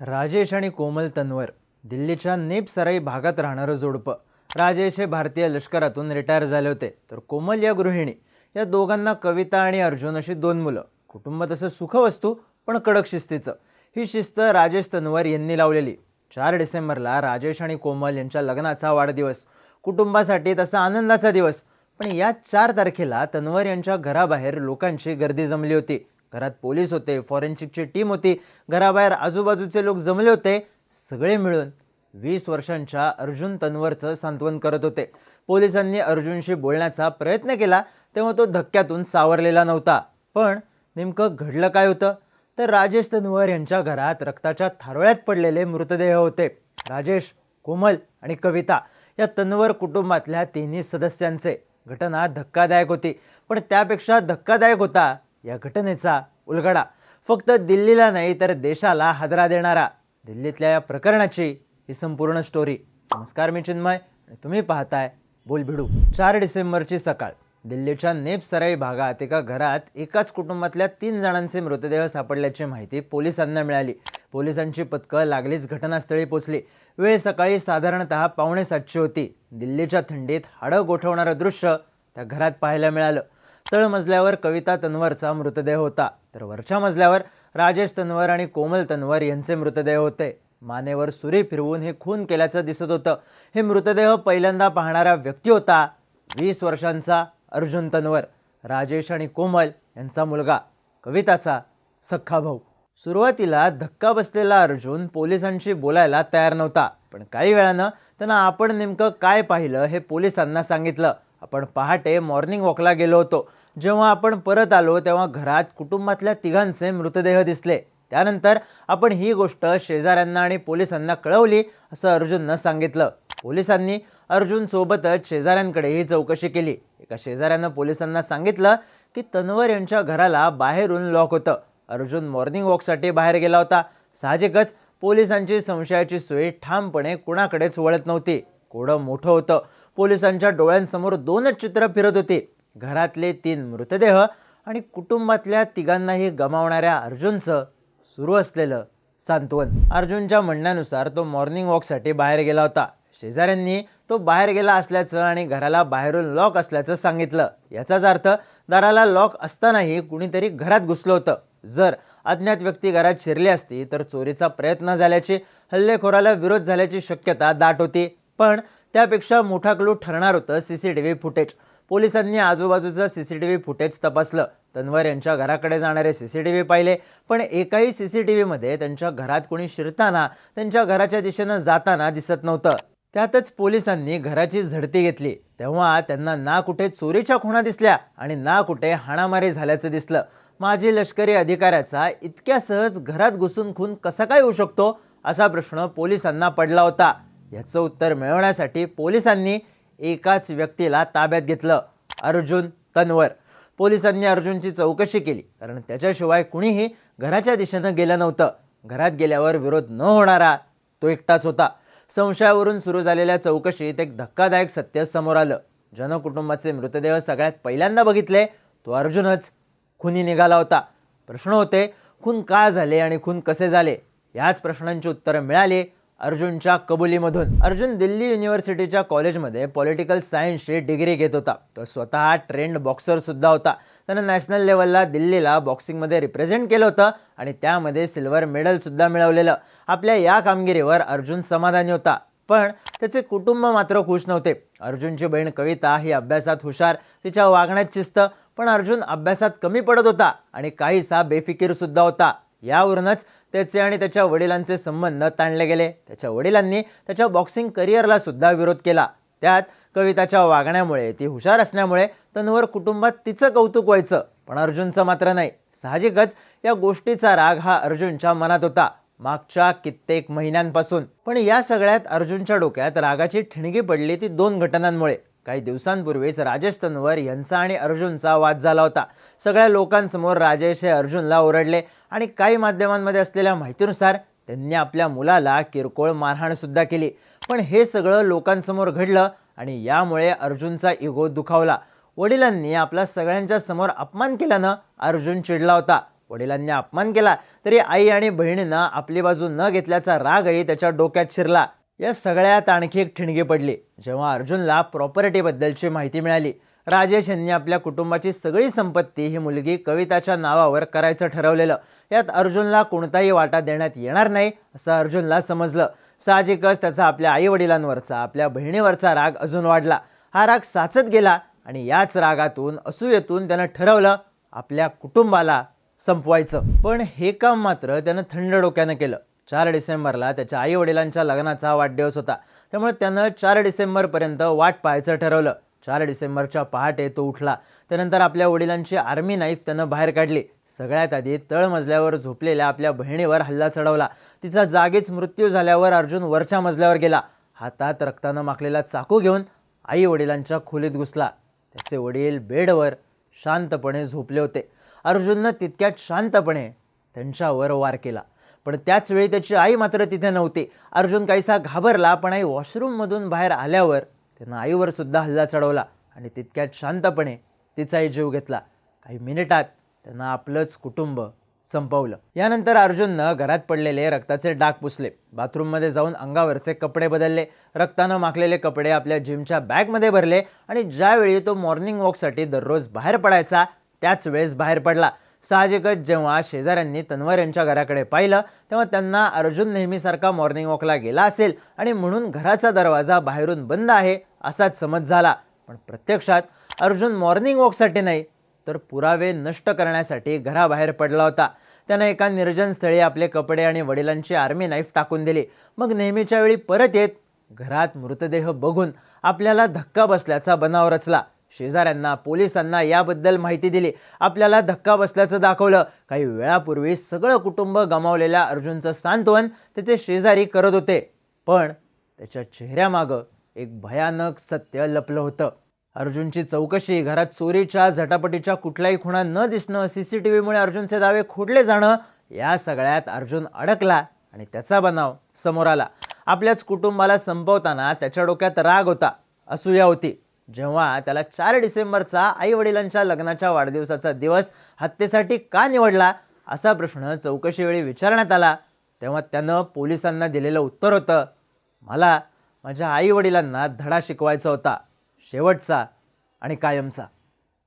राजेश आणि कोमल तन्वर दिल्लीच्या नेपसराई भागात राहणारं जोडपं. राजेश हे भारतीय लष्करातून रिटायर झाले होते. तर कोमल या गृहिणी या दोघांना कविता आणि अर्जुन अशी दोन मुलं. कुटुंब तसं सुखवस्तू पण कडक शिस्तीचं. ही शिस्त राजेश तन्वर यांनी लावलेली. चार डिसेंबरला राजेश आणि कोमल यांच्या लग्नाचा वाढदिवस. कुटुंबासाठी तसा आनंदाचा दिवस. पण या चार तारखेला तन्वर यांच्या घराबाहेर लोकांची गर्दी जमली होती. घरात पोलीस होते फॉरेन्सिकची टीम होती घराबाहेर आजूबाजूचे लोक जमले होते सगळे मिळून वीस वर्षांच्या अर्जुन तन्वरचं सांत्वन करत होते. पोलिसांनी अर्जुनशी बोलण्याचा प्रयत्न केला तेव्हा तो धक्क्यातून सावरलेला नव्हता. पण नेमकं घडलं काय होतं? तर राजेश तन्वर यांच्या घरात रक्ताच्या थारोळ्यात पडलेले मृतदेह होते. राजेश कोमल आणि कविता या तन्वर कुटुंबातल्या तिन्ही सदस्यांचे घटना धक्कादायक होती. पण त्यापेक्षा धक्कादायक होता या घटनेचा उलगडा. फक्त दिल्लीला नाही तर देशाला हादरा देणारा. दिल्लीतल्या या प्रकरणाची ही संपूर्ण स्टोरी नमस्कार मी चिन्मय आणि तुम्ही पाहताय बोलभिडू. चार डिसेंबरची सकाळ. दिल्लीच्या नेपसराई भागात एका घरात एकाच कुटुंबातल्या तीन जणांचे मृतदेह सापडल्याची माहिती पोलिसांना मिळाली. पोलिसांची पथकं लागलीच घटनास्थळी पोचली वेळ सकाळी साधारणतः पावणे सातशे होती. दिल्लीच्या थंडीत हाडं गोठवणारं दृश्य त्या घरात पाहायला मिळालं. तळमजल्यावर कविता तन्वरचा मृतदेह होता. तर वरच्या मजल्यावर राजेश तन्वर आणि कोमल तन्वर यांचे मृतदेह होते. मानेवर सुरी फिरवून हे खून केल्याचं दिसत होतं. हे मृतदेह पहिल्यांदा पाहणारा व्यक्ती होता वीस वर्षांचा अर्जुन तन्वर. राजेश आणि कोमल यांचा मुलगा. कविताचा सख्खा भाऊ. सुरुवातीला धक्का बसलेला अर्जुन पोलिसांशी बोलायला तयार नव्हता. पण काही वेळानं त्यांना आपण नेमकं काय पाहिलं हे पोलिसांना सांगितलं. आपण पहाटे मॉर्निंग वॉकला गेलो होतो. जेव्हा आपण परत आलो तेव्हा घरात कुटुंबातल्या तिघांचे मृतदेह दिसले. त्यानंतर आपण ही गोष्ट शेजाऱ्यांना आणि पोलिसांना कळवली असं अर्जुननं सांगितलं. पोलिसांनी अर्जुनसोबतच शेजाऱ्यांकडे शेजाऱ्यांकडेही चौकशी केली. एका शेजाऱ्यानं पोलिसांना सांगितलं की तन्वर यांच्या घराला बाहेरून लॉक होतं. अर्जुन मॉर्निंग वॉकसाठी बाहेर गेला होता. साहजिकच पोलिसांची संशयाची सोय ठामपणे कुणाकडेच वळत नव्हती. कोडं मोठं होतं. पोलिसांच्या डोळ्यांसमोर दोनच चित्र फिरत होती. घरातले तीन मृतदेह आणि कुटुंबातल्या तिघांनाही गमावणाऱ्या अर्जुनचं सुरू असलेलं सांत्वन. अर्जुनच्या म्हणण्यानुसार तो मॉर्निंग वॉकसाठी बाहेर गेला होता. शेजाऱ्यांनी तो बाहेर गेला असल्याचं आणि घराला बाहेरून लॉक असल्याचं सांगितलं. याचाच अर्थ दाराला लॉक असतानाही कुणीतरी घरात घुसलं होतं. जर अज्ञात व्यक्ती घरात शिरली असती तर चोरीचा प्रयत्न झाल्याची हल्लेखोराला विरोध झाल्याची शक्यता दाट होती. पण त्यापेक्षा मोठा क्लू ठरणार होतं C C T V footage. पोलिसांनी आजूबाजूचं C C T V footage तपासलं. तन्वर यांच्या घराकडे जाणारे सी सी टी व्ही पाहिले पण एकाही सी सी टी व्हीमध्ये त्यांच्या घरात कोणी शिरताना त्यांच्या घराच्या दिशेनं जाताना दिसत नव्हतं. त्यातच पोलिसांनी घराची झडती घेतली. तेव्हा त्यांना ना कुठे चोरीच्या खुणा दिसल्या आणि ना कुठे हाणामारी झाल्याचं दिसलं. माजी लष्करी अधिकाऱ्याचा इतक्या सहज घरात घुसून खून कसा काय होऊ शकतो असा प्रश्न पोलिसांना पडला होता. याचं उत्तर मिळवण्यासाठी पोलिसांनी एकाच व्यक्तीला ताब्यात घेतलं अर्जुन तन्वर पोलिसांनी अर्जुनची चौकशी केली कारण त्याच्याशिवाय कुणीही घराच्या दिशेनं गेलं नव्हतं. घरात गेल्यावर विरोध न होणारा तो एकटाच होता. संशयावरून सुरू झालेल्या चौकशीत एक धक्कादायक सत्य समोर आलं. जन कुटुंबाचे मृतदेह सगळ्यात पहिल्यांदा बघितले तो अर्जुनच खुनी निघाला होता. प्रश्न होते खून का झाले आणि खून कसे झाले? याच प्रश्नांची उत्तरं मिळाली अर्जुनच्या कबुलीमधून. अर्जुन दिल्ली युनिव्हर्सिटीच्या कॉलेजमध्ये पॉलिटिकल सायन्सची डिग्री घेत होता. तो स्वतः ट्रेंड बॉक्सरसुद्धा होता. त्यानं नॅशनल लेवलला दिल्लीला बॉक्सिंगमध्ये रिप्रेझेंट केलं होतं आणि त्यामध्ये सिल्वर मेडलसुद्धा मिळवलेलं. आपल्या या कामगिरीवर अर्जुन समाधानी होता. पण त्याचे कुटुंब मात्र खुश नव्हते. अर्जुनची बहीण कविता ही अभ्यासात हुशार तिच्या वागण्यात शिस्त पण अर्जुन अभ्यासात कमी पडत होता आणि काहीसा बेफिकीरसुद्धा होता. यावरूनच त्याचे आणि त्याच्या वडिलांचे संबंध ताणले गेले. त्याच्या वडिलांनी त्याच्या बॉक्सिंग करिअरला सुद्धा विरोध केला. त्यात कविताच्या वागण्यामुळे ती हुशार असल्यामुळे तनुवर कुटुंबात तिचं कौतुक व्हायचं पण अर्जुनचं मात्र नाही. साहजिकच या गोष्टीचा राग हा अर्जुनच्या मनात होता मागच्या कित्येक महिन्यांपासून. पण या सगळ्यात अर्जुनच्या डोक्यात रागाची ठिणगी पडली ती दोन घटनांमुळे. काही दिवसांपूर्वीच राजेश तन्वर यांचा आणि अर्जुनचा वाद झाला होता. सगळ्या लोकांसमोर राजेश हे अर्जुनला ओरडले आणि काही माध्यमांमध्ये असलेल्या माहितीनुसार त्यांनी आपल्या मुलाला किरकोळ मारहाणसुद्धा केली. पण हे सगळं लोकांसमोर घडलं आणि यामुळे अर्जुनचा इगो दुखावला. वडिलांनी आपला सगळ्यांच्या समोर अपमान केल्यानं अर्जुन चिडला होता. वडिलांनी अपमान केला तरी आई आणि बहिणीनं आपली बाजू न घेतल्याचा रागही त्याच्या डोक्यात शिरला. या सगळ्यात आणखी एक ठिणगी पडली. जेव्हा अर्जुनला प्रॉपर्टीबद्दलची माहिती मिळाली राजेश यांनी आपल्या कुटुंबाची सगळी संपत्ती ही मुलगी कविताच्या नावावर करायचं ठरवलेलं. यात अर्जुनला कोणताही वाटा देण्यात येणार नाही असं अर्जुनला समजलं. साहजिकच त्याचा आपल्या आई वडिलांवरचा आपल्या बहिणीवरचा राग अजून वाढला. हा राग साचत गेला आणि याच रागातून असूयेतून त्यानं ठरवलं आपल्या कुटुंबाला संपवायचं. पण हे काम मात्र त्यानं थंड डोक्यानं केलं. चार डिसेंबरला त्याच्या आई वडिलांच्या लग्नाचा वाढदिवस होता. त्यामुळे त्यानं चार डिसेंबरपर्यंत वाट पाहायचं ठरवलं. चार डिसेंबरच्या पहाटे तो उठला. त्यानंतर आपल्या वडिलांची आर्मी नाईफ त्यानं बाहेर काढली. सगळ्यात आधी तळमजल्यावर झोपलेल्या आपल्या बहिणीवर हल्ला चढवला. तिचा जागीच मृत्यू झाल्यावर अर्जुन वरच्या मजल्यावर गेला. हातात रक्तानं माखलेला चाकू घेऊन आई वडिलांच्या खोलीत घुसला. त्याचे वडील बेडवर शांतपणे झोपले होते. अर्जुननं तितक्यात शांतपणे त्यांच्यावर वार केला. पण त्याच वेळी त्याची आई मात्र तिथे नव्हती. अर्जुन काहीसा घाबरला पण आई वॉशरूममधून बाहेर आल्यावर त्यानं आईवर सुद्धा हल्ला चढवला आणि तितक्यात शांतपणे तिचाही जीव घेतला. काही मिनिटात त्यानं आपलंच कुटुंब संपवलं. यानंतर अर्जुननं घरात पडलेले रक्ताचे डाग पुसले. बाथरूममध्ये जाऊन अंगावरचे कपडे बदलले. रक्तानं माखलेले कपडे आपल्या जिमच्या बॅगमध्ये भरले आणि ज्यावेळी तो मॉर्निंग वॉकसाठी दररोज बाहेर पडायचा त्याच वेळेस बाहेर पडला. साहजिकच जेव्हा शेजाऱ्यांनी तन्वर यांच्या घराकडे पाहिलं तेव्हा त्यांना अर्जुन नेहमीसारखा मॉर्निंग वॉकला गेला असेल आणि म्हणून घराचा दरवाजा बाहेरून बंद आहे असाच समज झाला. पण प्रत्यक्षात अर्जुन मॉर्निंग वॉकसाठी नाही तर पुरावे नष्ट करण्यासाठी घराबाहेर पडला होता. त्यानं एका निर्जन स्थळी आपले कपडे आणि वडिलांची आर्मी नाईफ टाकून दिली. मग नेहमीच्या वेळी परत येत घरात मृतदेह बघून आपल्याला धक्का बसल्याचा बनाव रचला. शेजाऱ्यांना पोलिसांना याबद्दल माहिती दिली. आपल्याला धक्का बसल्याचं दाखवलं. काही वेळापूर्वी सगळं कुटुंब गमावलेल्या अर्जुनचं सांत्वन त्याचे शेजारी करत होते. पण त्याच्या चेहऱ्यामागं एक भयानक सत्य लपलं होतं. अर्जुनची चौकशी घरात चोरीच्या झटापटीच्या कुठल्याही खुणा न दिसणं सी सी टी व्हीमुळे अर्जुनचे दावे खोडले जाणं या सगळ्यात अर्जुन अडकला आणि त्याचा बनाव समोर आला. आपल्याच कुटुंबाला संपवताना त्याच्या डोक्यात राग होता. असूया होती. जेव्हा त्याला चार डिसेंबरचा आई वडिलांच्या लग्नाच्या वाढदिवसाचा दिवस हत्येसाठी का निवडला असा प्रश्न चौकशीवेळी विचारण्यात आला. तेव्हा त्यानं पोलिसांना दिलेलं उत्तर होतं मला माझ्या आई वडिलांना धडा शिकवायचा होता शेवटचा आणि कायमचा.